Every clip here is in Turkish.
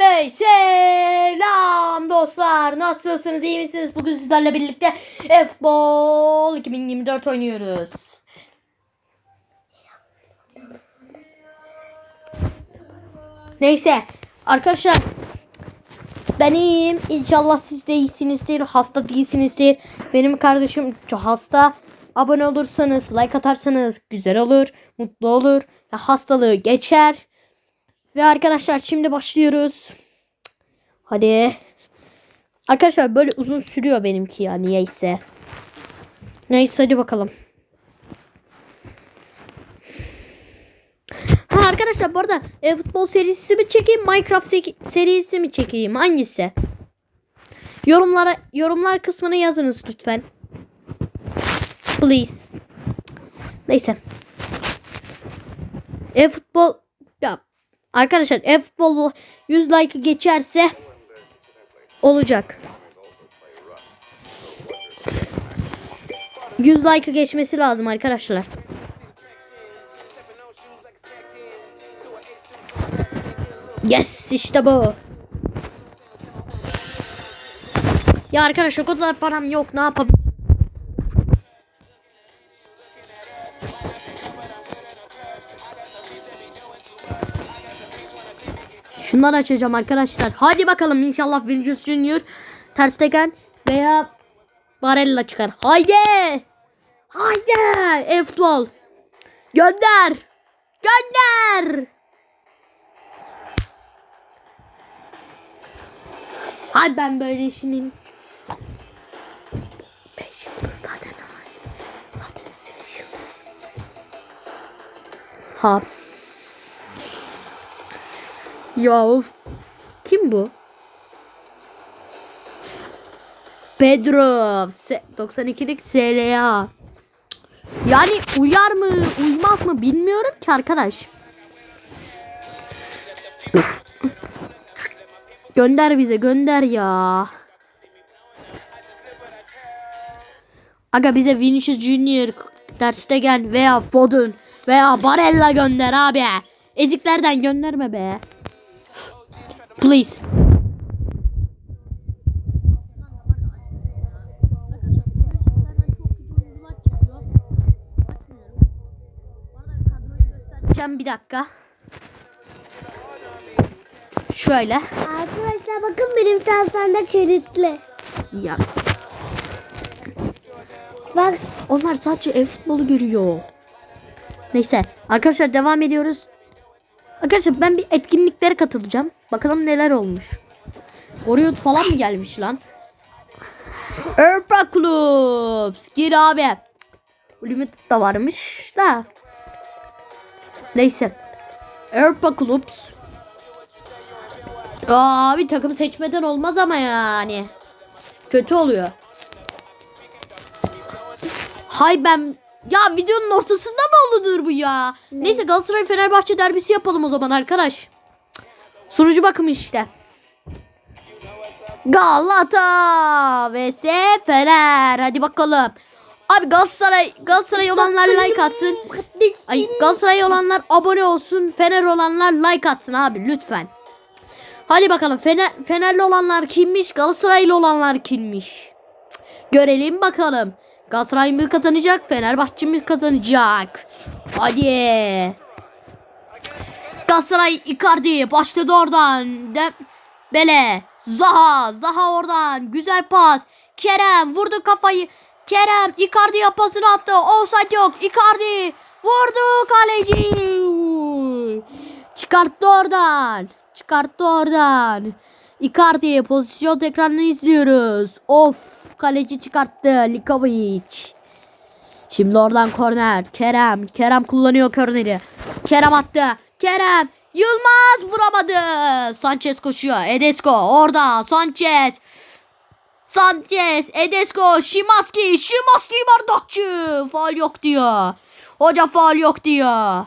Bey selam dostlar. Nasılsınız? iyi misiniz? Bugün sizlerle birlikte e-futbol 2024 oynuyoruz. Neyse arkadaşlar ben iyiyim. İnşallah siz de iyisinizdir. Hasta değilsinizdir. Benim kardeşim çok hasta. Abone olursanız, like atarsanız güzel olur. Mutlu olur. Hastalığı geçer. Ve arkadaşlar şimdi başlıyoruz. Hadi. Arkadaşlar böyle uzun sürüyor benimki ya niyeyse. Neyse hadi bakalım. Ha arkadaşlar bu arada e, futbol serisi mi çekeyim Minecraft se- serisi mi çekeyim hangisi? Yorumlara yorumlar kısmına yazınız lütfen. Please. Neyse. E-futbol ya arkadaşlar e-futbol 100 like geçerse olacak. 100 like geçmesi lazım arkadaşlar. Yes işte bu. Ya arkadaşlar o kadar param yok ne yapabilirim? Şunları açacağım arkadaşlar. Hadi bakalım inşallah Vinicius Junior, Ter Stegen veya Barella çıkar. Haydi! Haydi! F-Ball. Gönder! Gönder! Hay ben böyle işinin. 5 yıldız zaten. Zaten 5 yıldız. Ha. Ya of. Kim bu? Pedro. Se- 92'lik SLA. Yani uyar mı uymaz mı bilmiyorum ki arkadaş. gönder bize gönder ya. Aga bize Vinicius Junior, Ter Stegen veya Foden veya Barella gönder abi. Eziklerden gönderme be. Please. bir dakika. Şöyle. Arkadaşlar bakın benim tasarımda çeritli. Ya Bak onlar sadece e-futbolu görüyor. Neyse arkadaşlar devam ediyoruz. Arkadaşlar ben bir etkinliklere katılacağım. Bakalım neler olmuş. Oraya falan mı gelmiş lan? Erpa Clubs. Gir abi. Limit da varmış da. Neyse. Erpa Clubs. Aa, bir takım seçmeden olmaz ama yani. Kötü oluyor. Hay ben ya videonun ortasında mı olunur bu ya? Neyse Galatasaray Fenerbahçe derbisi yapalım o zaman arkadaş. Sunucu bakımı işte. Galata vs Fener. Hadi bakalım. Abi Galatasaray Galatasaray olanlar like atsın. Ay Galatasaray olanlar abone olsun. Fener olanlar like atsın abi lütfen. Hadi bakalım Fener, Fenerli olanlar kimmiş? Galatasaraylı olanlar kimmiş? Görelim bakalım. Galatasaray mı kazanacak? Fenerbahçe mi kazanacak? Hadi. Galatasaray Icardi başladı oradan. De Bele. Zaha. Zaha oradan. Güzel pas. Kerem vurdu kafayı. Kerem Icardi'ye pasını attı. Offside yok. Icardi vurdu kaleci. Çıkarttı oradan. Çıkarttı oradan. Icardi pozisyon tekrarını izliyoruz. Of kaleci çıkarttı Likovic. Şimdi oradan korner. Kerem. Kerem kullanıyor korneri. Kerem attı. Kerem. Yılmaz vuramadı. Sanchez koşuyor. Edesco orada. Sanchez. Sanchez. Edesco. Şimanski. Şimanski bardakçı. Faal yok diyor. Hoca faal yok diyor.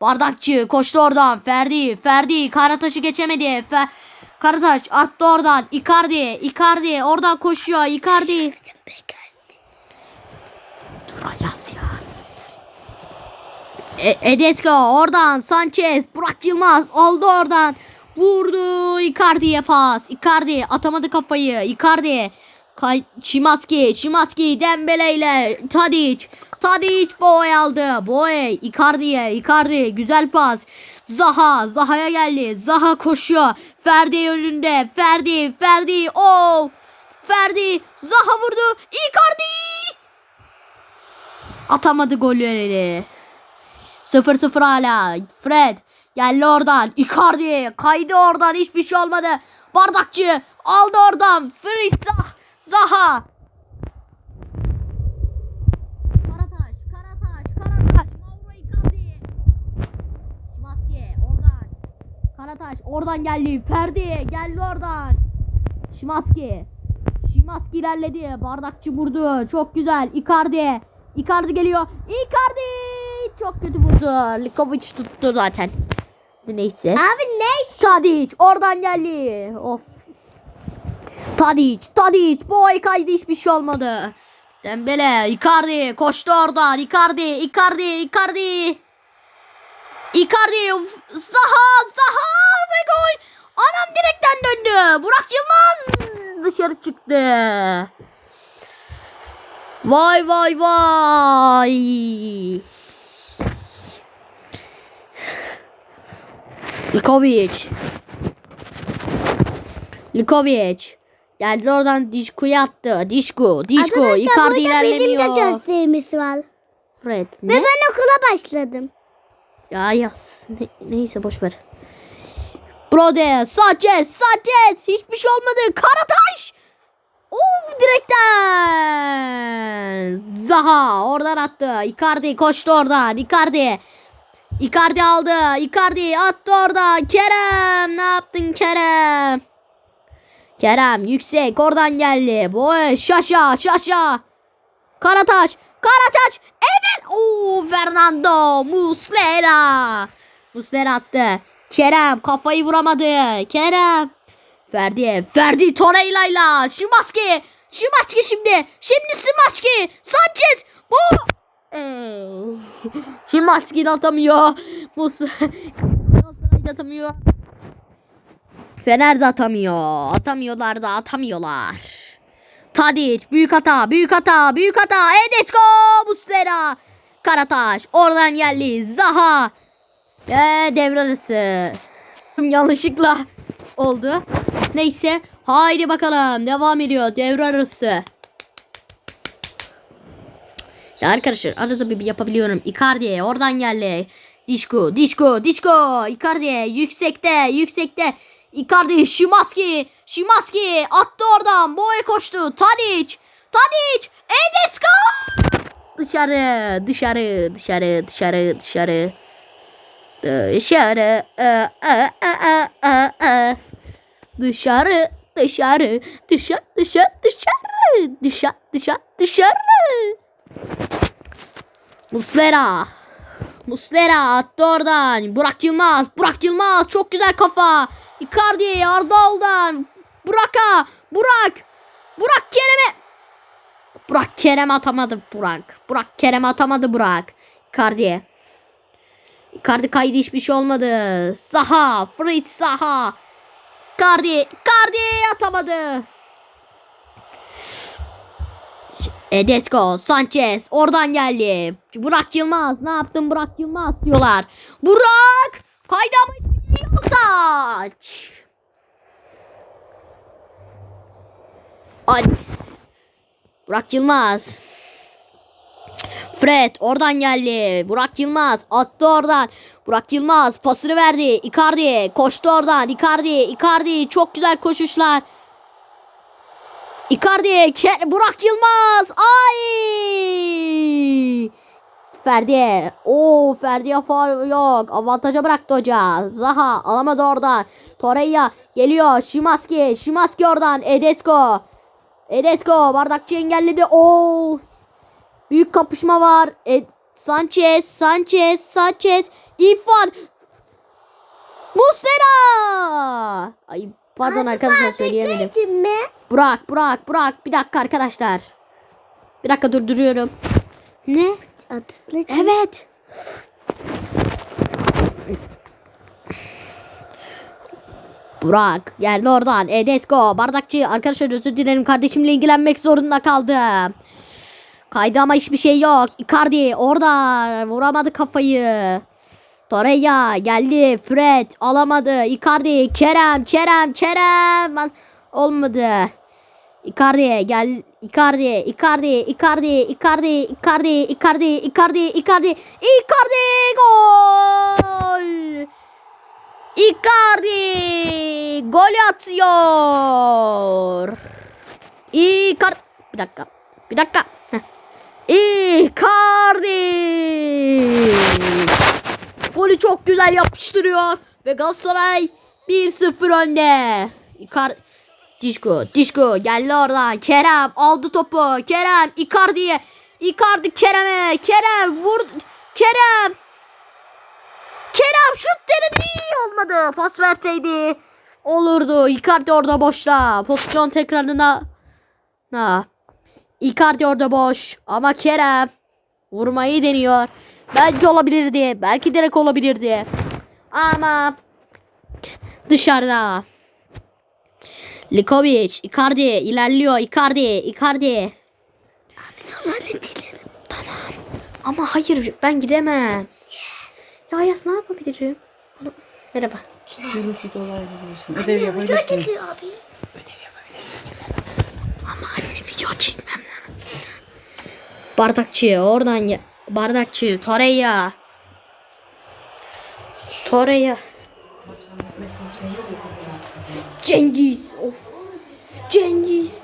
Bardakçı koştu oradan. Ferdi. Ferdi. Karataş'ı geçemedi. Fer Karataş arttı oradan. Icardi. Icardi. Oradan koşuyor. Icardi. Dur Ayas ya. E Edetko oradan. Sanchez. Burak Yılmaz. Oldu oradan. Vurdu. Icardi'ye pas. Icardi atamadı kafayı. Icardi. Kay Şimanski. Şimanski Dembele ile Tadic. Tadic boy aldı. Boy. Icardi'ye. Icardi. Güzel pas. Zaha. Zaha'ya geldi. Zaha koşuyor. Ferdi önünde. Ferdi. Ferdi. Oh. Ferdi. Zaha vurdu. Icardi. Atamadı golleri. 0-0 hala. Fred geldi oradan. Icardi kaydı oradan. Hiçbir şey olmadı. Bardakçı aldı oradan. Fritz Zah- Zaha. Karataş, Karataş, Karataş. Mauro Icardi. Şimanski oradan. Karataş oradan geldi. Ferdi geldi oradan. Şimanski. Şimanski ilerledi. Bardakçı vurdu. Çok güzel. Icardi. Icardi geliyor. Icardi. Çok kötü vurdu. Likovic tuttu zaten. Neyse. Abi ne? Tadic oradan geldi. Of. Tadic, Tadic. Boy kaydı hiçbir şey olmadı. Dembele, Icardi koştu oradan. Icardi, Icardi, Icardi. Icardi, Zaha, Zaha ve gol. Anam direkten döndü. Burak Yılmaz dışarı çıktı. Vay vay vay. Likovic. Likovic. Geldi oradan Dişku'ya attı. Dişku, Dişku. Arkadaşlar Icardi burada benim de ilerlemiyor. gösterimiz var. Fred. Ve Ne? ben okula başladım. Ya yaz. Ne- neyse boş ver. Brode, Sanchez, Sanchez. Hiçbir şey olmadı. Karataş. Of direkten. Zaha oradan attı. Icardi koştu oradan. Icardi. Icardi aldı. Icardi attı oradan. Kerem ne yaptın Kerem? Kerem yüksek oradan geldi. Boy şaşa şaşa. Karataş. Karataş. Evet. Oo Fernando Muslera. Muslera attı. Kerem kafayı vuramadı. Kerem. Ferdi. Ferdi Torreira'yla. Şimanski. Şimanski şimdi. Şimdi Şimanski. Sanchez. Bu. Şimanski de atamıyor. Mus atamıyor. Fener de atamıyor. Atamıyorlar da atamıyorlar. Tadic büyük hata büyük hata büyük hata. Edetko Muslera Karataş oradan geldi. Zaha. Ve devre arası. Yanlışlıkla oldu. Neyse haydi bakalım. Devam ediyor devre arası. Ya arkadaşlar arada bir yapabiliyorum. Icardi oradan geldi. Dişko Dişko Dişko Icardi yüksekte yüksekte Icardi, Şimaski, Şimaski attı oradan. Boy koştu. Tadic, Tadic, Edesko! Dışarı, dışarı, dışarı, dışarı, dışarı. Dışarı, a, a, a, a, a. dışarı, dışarı, dışarı, dışarı, dışarı, dışarı, dışarı, dışarı. Muslera. Muslera attı oradan. Burak Yılmaz. Burak Yılmaz. Çok güzel kafa. Icardi Ardal'dan. Burak'a. Burak. Burak Kerem'e. Burak Kerem atamadı Burak. Burak Kerem atamadı Burak. Icardi. Icardi kaydı hiçbir şey olmadı. Zaha. Fritz Zaha. Icardi. Icardi atamadı. Edesco, Sanchez oradan geldi. Burak Yılmaz ne yaptın Burak Yılmaz diyorlar. Burak kaydı ama hiçbir şey yok taç. Ay. Burak Yılmaz. Fred oradan geldi. Burak Yılmaz attı oradan. Burak Yılmaz pasını verdi. Icardi koştu oradan. Icardi, Icardi çok güzel koşuşlar. Icardi, Ke- Burak Yılmaz. Ay! Ferdi. Oo Ferdi'ye faul yok. Avantaja bıraktı hoca. Zaha alamadı oradan. Torreira geliyor. Şimanski. Şimanski oradan. Edesco. Edesco bardakçı engelledi. Oo. Büyük kapışma var. Ed Sanchez, Sanchez, Sanchez. İrfan. Muslera. Ay pardon arkadaşlar söyleyemedim. mi? Burak, Burak, Burak. Bir dakika arkadaşlar. Bir dakika durduruyorum. Ne? Atletli. Evet. Burak geldi oradan. Edesko bardakçı. Arkadaşlar özür dilerim kardeşimle ilgilenmek zorunda kaldım. Kaydı ama hiçbir şey yok. Icardi orada vuramadı kafayı. Torreira geldi. Fred alamadı. Icardi, Kerem, Kerem, Kerem. Olmadı. Icardi gel. Icardi, Icardi, Icardi, Icardi, Icardi, Icardi, Icardi, Icardi, Icardi gol. Icardi gol atıyor. Icardi. Bir dakika. Bir dakika. Heh. Icardi. Golü çok güzel yapıştırıyor. Ve Galatasaray 1-0 önde. Icardi. Dişko, Dişko geldi oradan. Kerem aldı topu. Kerem Icardi'ye. Icardi Kerem'e. Kerem vur. Kerem. Kerem şut denedi. Olmadı. Pas verseydi. Olurdu. Icardi orada boşta. Pozisyon tekrarına. Ha. Icardi orada boş. Ama Kerem vurmayı deniyor. Belki olabilirdi. Belki direkt olabilirdi. Ama dışarıda. Likovic, Icardi ilerliyor. Icardi, Icardi. Sana ne dilerim? Ama hayır ben gidemem. Ya Yas ne yapabilirim? Merhaba. Yunus bir dolar yapabilirsin. Ödev yapabilirsin. çekiyor abi. Ama anne video çekmem lazım. Bardakçı oradan ya. Bardakçı Torreira. Torreira. Cengiz. Of. Cengiz.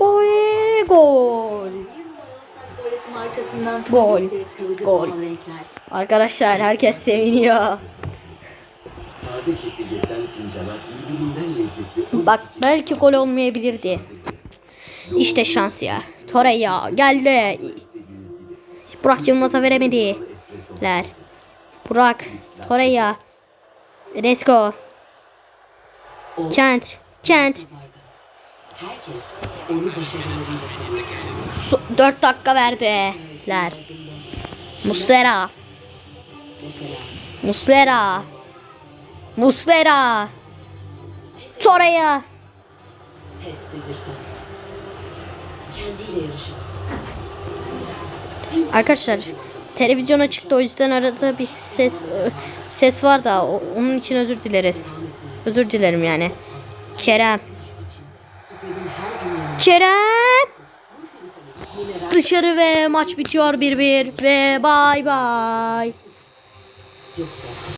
Boy gol. Gol. Gol. Arkadaşlar herkes seviniyor. Taze çekirdekten fincana birbirinden lezzetli Bak belki gol olmayabilirdi. İşte şans ya. Torreira geldi. Burak Yılmaz'a veremediler. Burak, Koreya, Resko, Kent, Kent. So, 4 dakika verdiler. Muslera. Muslera. Muslera. Toraya. Pes dedirten. Kendiyle yarışan. Arkadaşlar televizyona çıktı o yüzden arada bir ses ses var da onun için özür dileriz. Özür dilerim yani. Kerem. Kerem dışarı ve maç bitiyor 1-1 ve bay bay. yoksa